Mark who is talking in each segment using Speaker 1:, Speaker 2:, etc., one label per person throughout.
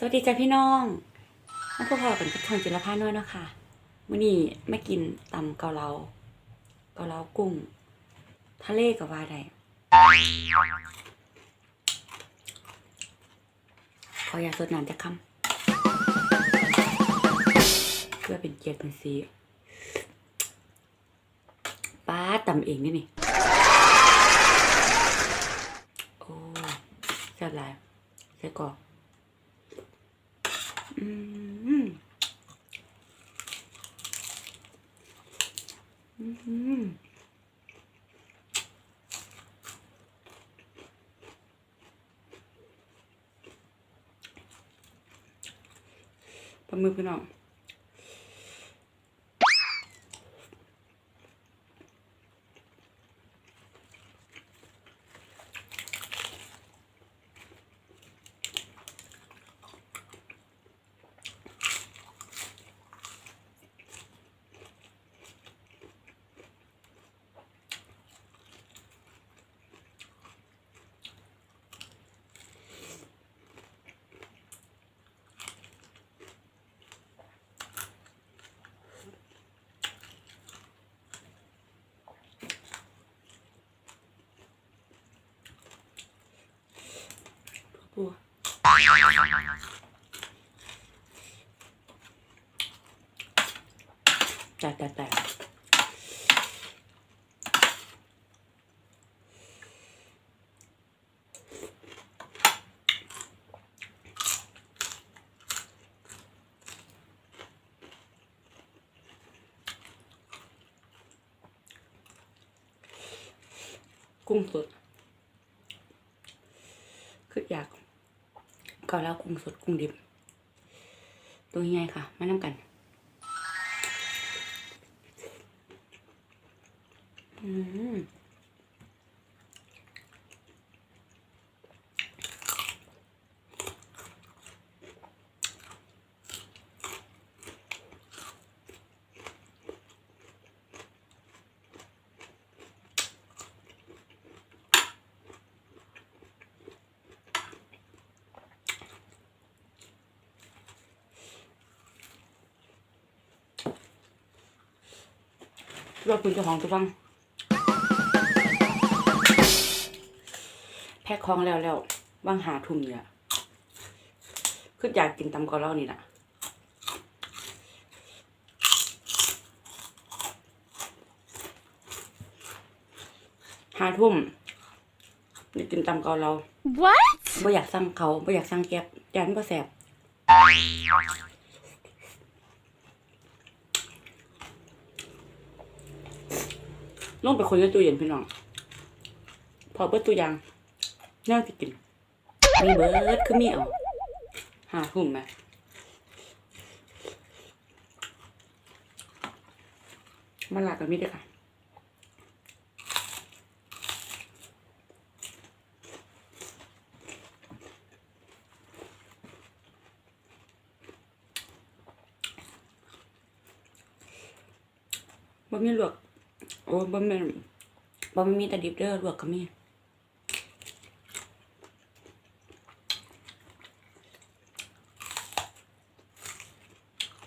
Speaker 1: สวัสดีจ้าพี่น้องมาพวกเราเป็นกับทงจิรพาน้อยเนาะค่ะมื้อนี้ไม่กินตำเกาเหลาเกาเหลากุ้ง ทะเลกับว่าได้ขออยากสดน้ำจะคำเพื่อเป็นเกียรติเป็นสีป้าตำเองนี่นี่ โอ้แซ่บหลายใส่กรอก ปลาหมึกพี่น้อง ปัวแต่แต่แต่กุ้งสด คืออยาก เกาแล้วกุ้งสดกุ้งดิบ ตัวใหญ่ค่ะ มาน้ำกันอืม รอบคุณเจ้าของตัวบ้างแพ็คของแล้วแล้วว่างหาทุ่มเนี่ยคืออยากกินตำเกาเหลานี่แหละหาทุ่มอยากกินตำเกาเหลา
Speaker 2: What?
Speaker 1: ไม่อยากสั่งเขาไม่อยากสั่งแก๊บจานบ่แสบ ลงไปคนในตู้เย็นพี่น้อง พอเบิดตู้ยางน่าจะกิน มีเบิดคือมีเอาหาหุ่มไหมมาลากันมีด้วยค่ะบ่มีหลวก โอ้บ่แม่นบ่มีแต่ดิบเด้อลวกก็มี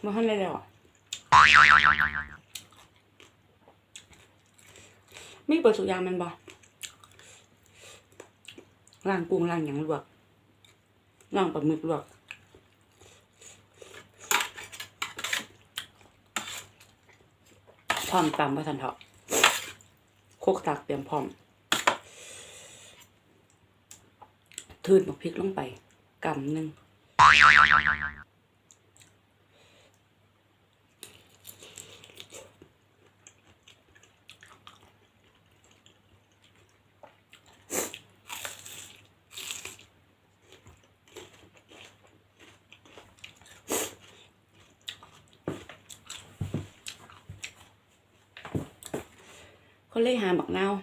Speaker 1: บ่ทันได้แล้วอะมีเปิดสุกยางมันบ่ล้างกุ้งล้างหยังลวกล้างปลาหมึกลวกพร้อมตำประทันเถาะ โคกตักเตรียมพร้อมทืนบักพริกลงไปกำหนึ่ง เขาเลยหาหมักนาว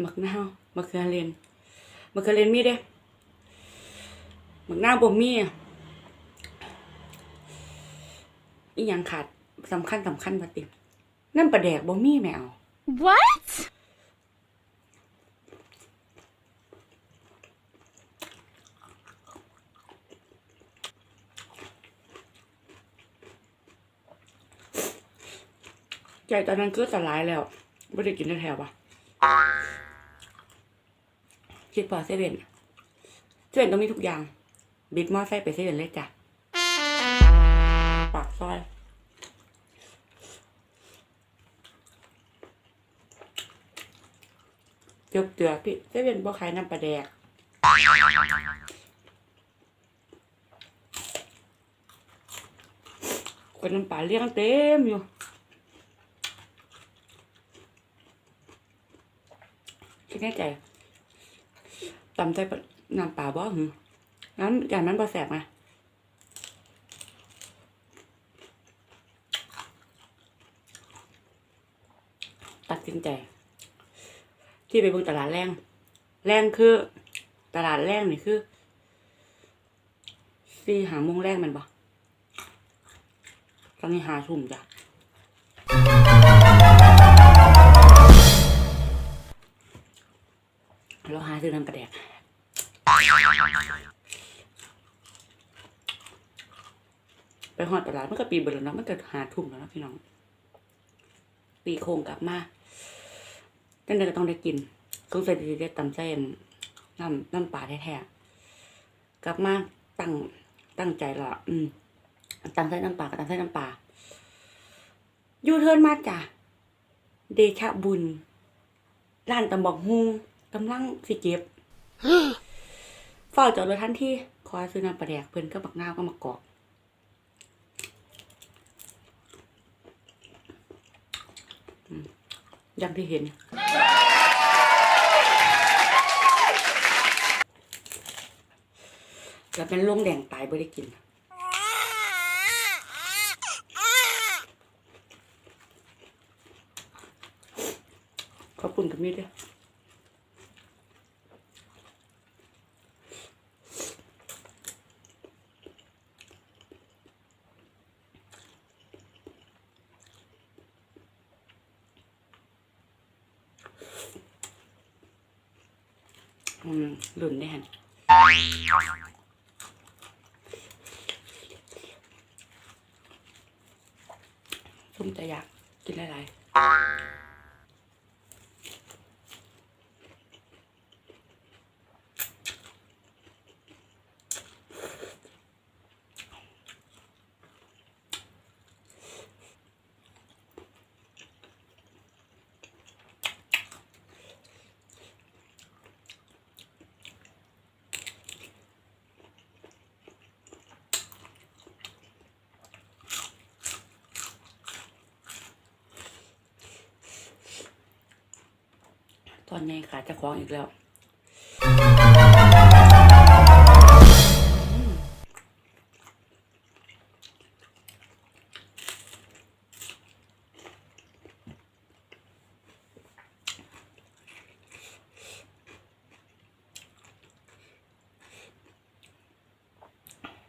Speaker 1: หมักนาวมักเขือเลนมักเขือเลนมีเด้หมักนาวบ่มีอีหยังขาดสำคัญสำคัญปฏิบนั่นประแดกบ่มีแมว
Speaker 2: what
Speaker 1: ใจตอนนั้นคือสลายแล้ว ไม่ได้กินแถวปะคิดพอเซเว่นเซเว่นต้องมีทุกอย่าง บิดมอไซค์ไปเซเว่นเลยจ้ะปากซอยเจือบเตือพี่เซเว่นบ่ขายน้ำปลาแดกคนน้ำปลาเลี้ยงเต็มอยู่ คิด แน่ใจตำใจน้ำปลาบ่หือนั้นอย่างนั้นบ่แสบไงตัดสินใจ ที่ไปเบิ่งตลาดแรงแรงคือ ตลาดแรงนี่คือสี่หาโมงแรงมันบ่ตอนนี้หาทุ่มจ้ะ ซื้อน้ำปลาแดกไปหอดตลาดมันก็ปีเบิดแล้วเนาะมันก็หาทุ่มแล้วนะพี่น้อง ปีโคงกลับมาจังใดก็ต้องได้กินสงสัยดีได้ตำเส้นน้ำน้ำปลาแท้ๆกลับมาตั้งตั้งใจละอืมตำเส้นน้ำปลากับตำเส้นน้ำปลายูเทิร์นมาจ้ะเดชะบุญร้านตำบอกฮู กำลังสิเก็บเฝ้าจอดรถทันที่ขอซื้อน้ำปลาแดกเพิ่นก็บักหน้าวก็มากอกอืมอย่างที่เห็น จะเป็นลงแดงตายไม่ได้กิน ขอบคุณกับมีดด้วย อืมหลุ่นได้หันส้มจะอยากกินอะไร อนนี้ขาจะคล้องอีกแล้ว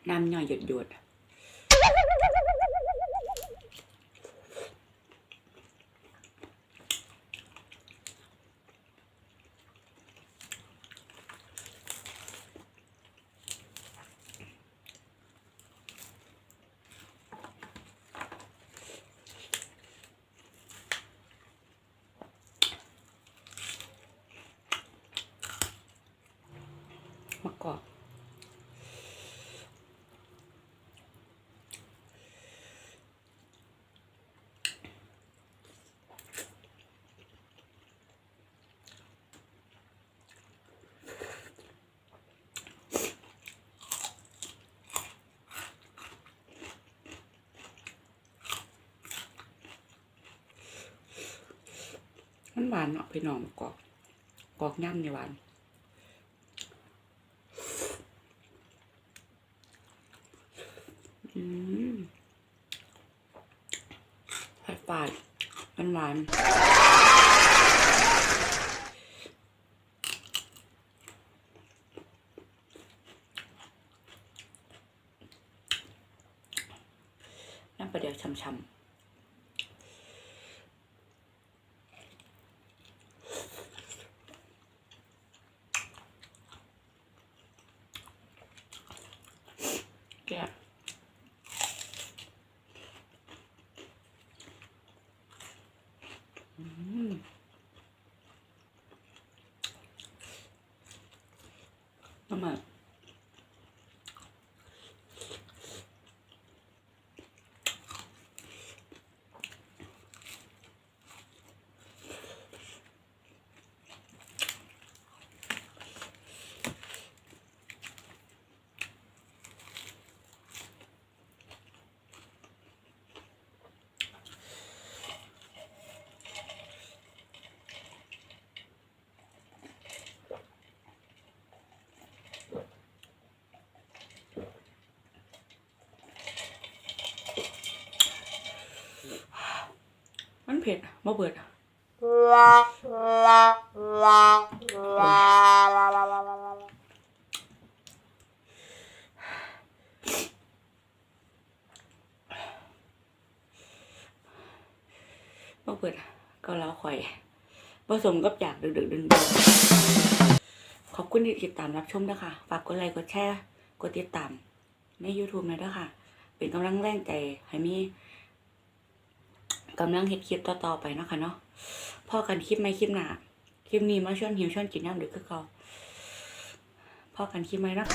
Speaker 1: น้ำย่อยหยดหยด มันหวานเนาะพี่น้องกอกกอกย่ำนี่หวานอืมฝาดฝาดหวานหวานน้ำปลาเดียวช่ำๆ ทำไม มันเผ็ดบ่เบิดอะบ่เบิดอะก็แล้วข่อยผสมกับอยากดึกดึกๆดึงดึงขอบคุณที่ติดตามรับชมนะคะ ฝากกดไลค์กดแชร์กดติดตามใน YouTube นะด้วยค่ะ เป็นกำลังแรงใจให้มี กำลังเฮ็ดคลิปต่อๆไปเนาะค่ะเนาะพอกันคลิปไม่คลิปหนาคลิปนี้มาชวนหิวชวนกินน้ำดึกคือเขาพอกันคลิปไหมเนาะ